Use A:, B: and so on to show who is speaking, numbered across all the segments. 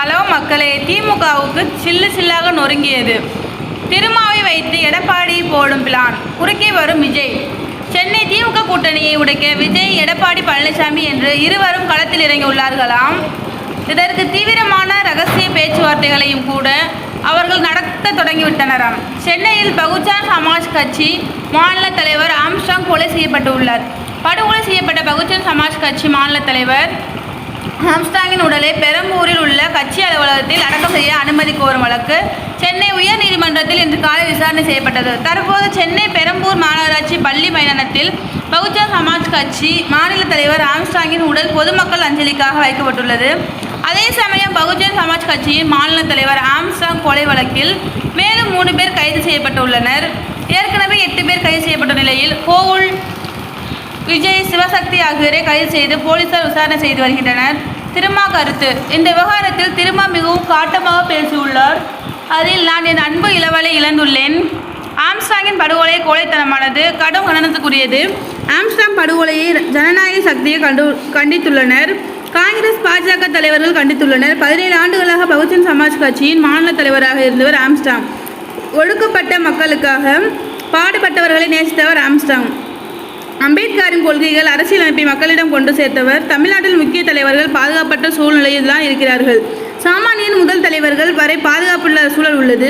A: Hello மக்களே திமுகவுக்கு சில்லு சில்லாக நொறுங்கியது. திருமாவை வைத்து எடப்பாடி போடும் பிளான் குறுக்கே வரும் விஜய். சென்னை திமுக கூட்டணியை உடைக்க விஜய் எடப்பாடி பழனிசாமி என்று இருவரும் களத்தில் இறங்கியுள்ளார்களாம். இதற்கு தீவிரமான ரகசிய பேச்சுவார்த்தைகளையும் கூட அவர்கள் நடத்த தொடங்கிவிட்டனராம். சென்னையில் பகுஜன் சமாஜ் கட்சி மாநில தலைவர் ஆம்ஸ்டாங் கொலை செய்யப்பட்டுள்ளார். படுகொலை செய்யப்பட்ட பகுஜன் சமாஜ் கட்சி மாநில தலைவர் ஆம்ஸ்டாங்கின் உடலை பெரம்பூரில் உள்ள கட்சி அலுவலகத்தில் அடக்கம் செய்ய அனுமதி கோரும் வழக்கு சென்னை உயர்நீதிமன்றத்தில் இன்று காலை விசாரணை செய்யப்பட்டது. தற்போது சென்னை பெரம்பூர் மாநகராட்சி பள்ளி மைதானத்தில் பகுஜன் சமாஜ் கட்சி மாநில தலைவர் ஆம்ஸ்டாங்கின் உடல் பொதுமக்கள் அஞ்சலிக்காக வைக்கப்பட்டுள்ளது. அதே சமயம் பகுஜன் சமாஜ் கட்சியின் மாநில தலைவர் ஆம்ஸ்டாங் கொலை வழக்கில் மேலும் மூணு பேர் கைது செய்யப்பட்டுள்ளனர். ஏற்கனவே எட்டு பேர் கைது செய்யப்பட்ட நிலையில் கோவுல் விஜய் சிவசக்தி ஆகியோரை கைது செய்து போலீசார் விசாரணை செய்து வருகின்றனர். திருமா கருத்து இந்த விவகாரத்தில் திருமா மிகவும் காட்டமாக பேசியுள்ளார். அதில் நான் என் அன்பு இளவலை இழந்துள்ளேன். ஆம்ஸ்டாங்கின் படுகொலை கோழைத்தனமானது கடும் கண்டனத்துக்குரியது. ஆம்ஸ்டாங் படுகொலையை ஜனநாயக சக்தியை கண்டு கண்டித்துள்ளனர். காங்கிரஸ் பாஜக தலைவர்கள் கண்டித்துள்ளனர். பதினேழு ஆண்டுகளாக பகுஜன் சமாஜ் கட்சியின் மாநில தலைவராக இருந்தவர் ஆம்ஸ்டாங் ஒடுக்கப்பட்ட மக்களுக்காக பாடுபட்டவர்களை நேசித்தவர் ஆம்ஸ்டாங் அம்பேத்கரின் கொள்கைகள் அரசியலமைப்பை மக்களிடம் கொண்டு சேர்த்தவர். தமிழ்நாட்டில் முக்கிய தலைவர்கள் பாதுகாப்பற்ற சூழ்நிலையில் தான் இருக்கிறார்கள். சாமானியன் முதல் தலைவர்கள் வரை பாதுகாப்புள்ள சூழல் உள்ளது.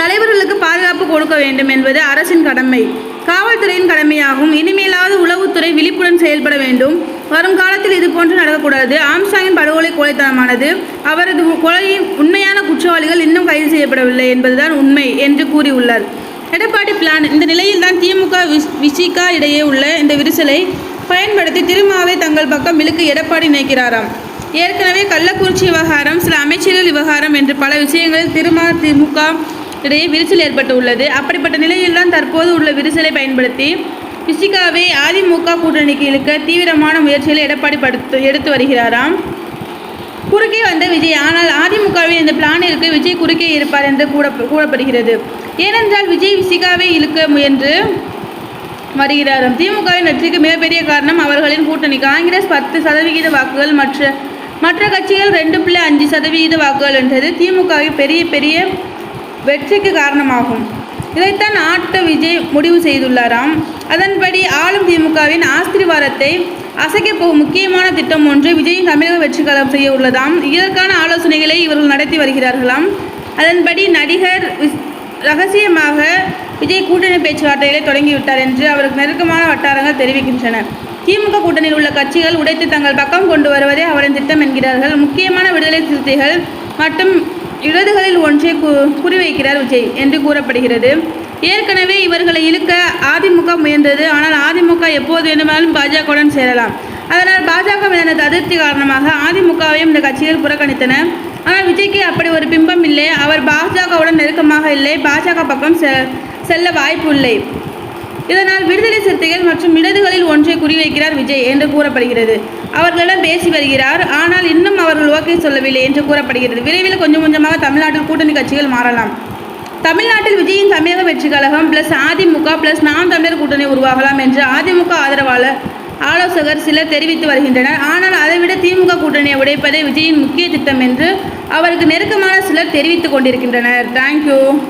A: தலைவர்களுக்கு பாதுகாப்பு கொடுக்க வேண்டும் என்பது அரசின் கடமை. காவல்துறையின் கடமையாகும். இனிமேலாவது உளவுத்துறை விழிப்புடன் செயல்பட வேண்டும். வரும் காலத்தில் இது போன்று நடக்கக்கூடாது. ஆம்சாங்கின் படுகொலை கொலைத்தனமானது அவரது கொலையின் உண்மையான குற்றவாளிகள் இன்னும் கைது செய்யப்படவில்லை என்பதுதான் உண்மை என்று கூறியுள்ளார். எடப்பாடி பிளான் இந்த நிலையில் தான் திமுக விஸ் விசிகா இடையே உள்ள இந்த விரிசலை பயன்படுத்தி திருமாவை தங்கள் பக்கம் இழுக்க எடப்பாடி நினைக்கிறாராம். ஏற்கனவே கள்ளக்குறிச்சி விவகாரம் சில அமைச்சர்கள் விவகாரம் என்று பல விஷயங்களில் திருமா திமுக இடையே விரிசல் ஏற்பட்டு உள்ளது அப்படிப்பட்ட நிலையில் தான் தற்போது உள்ள விரிசலை பயன்படுத்தி விசிகாவை அதிமுக கூட்டணிக்கு இழுக்க தீவிரமான முயற்சிகளை எடப்பாடி படுத்து எடுத்து வருகிறாராம். குறுக்கே வந்த விஜய் ஆனால் அதிமுகவின் இந்த பிளானிற்கு விஜய் குறுக்கே இருப்பார் என்று கூட கூறப்படுகிறது. ஏனென்றால் விஜய் விசிகாவை இழுக்க முயன்று வருகிறார். திமுகவின் வெற்றிக்கு மிகப்பெரிய காரணம் அவர்களின் கூட்டணி. காங்கிரஸ் பத்து சதவிகித வாக்குகள் மற்ற மற்ற கட்சிகள் ரெண்டு புள்ளி அஞ்சு சதவிகித வாக்குகள் என்றது திமுகவின் பெரிய பெரிய வெற்றிக்கு காரணமாகும். இதைத்தான் ஆட்ட விஜய் முடிவு செய்துள்ளாராம். அதன்படி ஆளும் திமுகவின் ஆஸ்திரிவாரத்தை அசைக்கப் போகும் முக்கியமான திட்டம் ஒன்று விஜயின் தமிழக வெற்றிக்காலம் செய்ய உள்ளதாம். இதற்கான ஆலோசனைகளை இவர்கள் நடத்தி வருகிறார்களாம். அதன்படி நடிகர் விஸ்- ரகசியமாக விஜய் கூட்டணி பேச்சுவார்த்தைகளை தொடங்கிவிட்டார் என்று அவருக்கு நெருக்கமான வட்டாரங்கள் தெரிவிக்கின்றன. திமுக கூட்டணியில் உள்ள கட்சிகள் உடைத்து தங்கள் பக்கம் கொண்டு வருவதே அவரின் திட்டம் என்கிறார்கள். முக்கியமான விடுதலை சிறுத்தைகள் மற்றும் இடதுகளில் ஒன்றை கு குறிவைக்கிறார் விஜய் என்று கூறப்படுகிறது. ஏற்கனவே இவர்களை இழுக்க அதிமுக முயன்றது. ஆனால் அதிமுக எப்போது வேண்டுமானாலும் பாஜகவுடன் சேரலாம். அதனால் பாஜக மீதான அதிருப்தி காரணமாக அதிமுகவையும் இந்த கட்சிகள் புறக்கணித்தன. ஆனால் விஜய்க்கு அப்படி ஒரு பிம்பம் இல்லை. அவர் பாஜகவுடன் நெருக்கமாக இல்லை. பாஜக பக்கம் செ செல்ல வாய்ப்பு இல்லை. இதனால் விடுதலை சிறுத்தைகள் மற்றும் இடதுகளில் ஒன்றை குறிவைக்கிறார் விஜய் என்று கூறப்படுகிறது. அவர்களிடம் பேசி வருகிறார். ஆனால் இன்னும் அவர்கள் ஓகே சொல்லவில்லை என்று கூறப்படுகிறது. விரைவில் கொஞ்சம் கொஞ்சமாக தமிழ்நாட்டில் கூட்டணி கட்சிகள் மாறலாம். தமிழ்நாட்டில் விஜயின் தமிழக வெற்றி கழகம் பிளஸ் அதிமுக பிளஸ் நாம் தமிழர் கூட்டணி உருவாகலாம் என்று அதிமுக ஆதரவாளர் ஆலோசகர் சிலர் தெரிவித்து வருகின்றனர். ஆனால் அதைவிட திமுக கூட்டணியை உடைப்பதே விஜயின் முக்கிய திட்டம் என்று அவருக்கு நெருக்கமான சிலர் தெரிவித்துக் கொண்டிருக்கின்றனர். தேங்க்யூ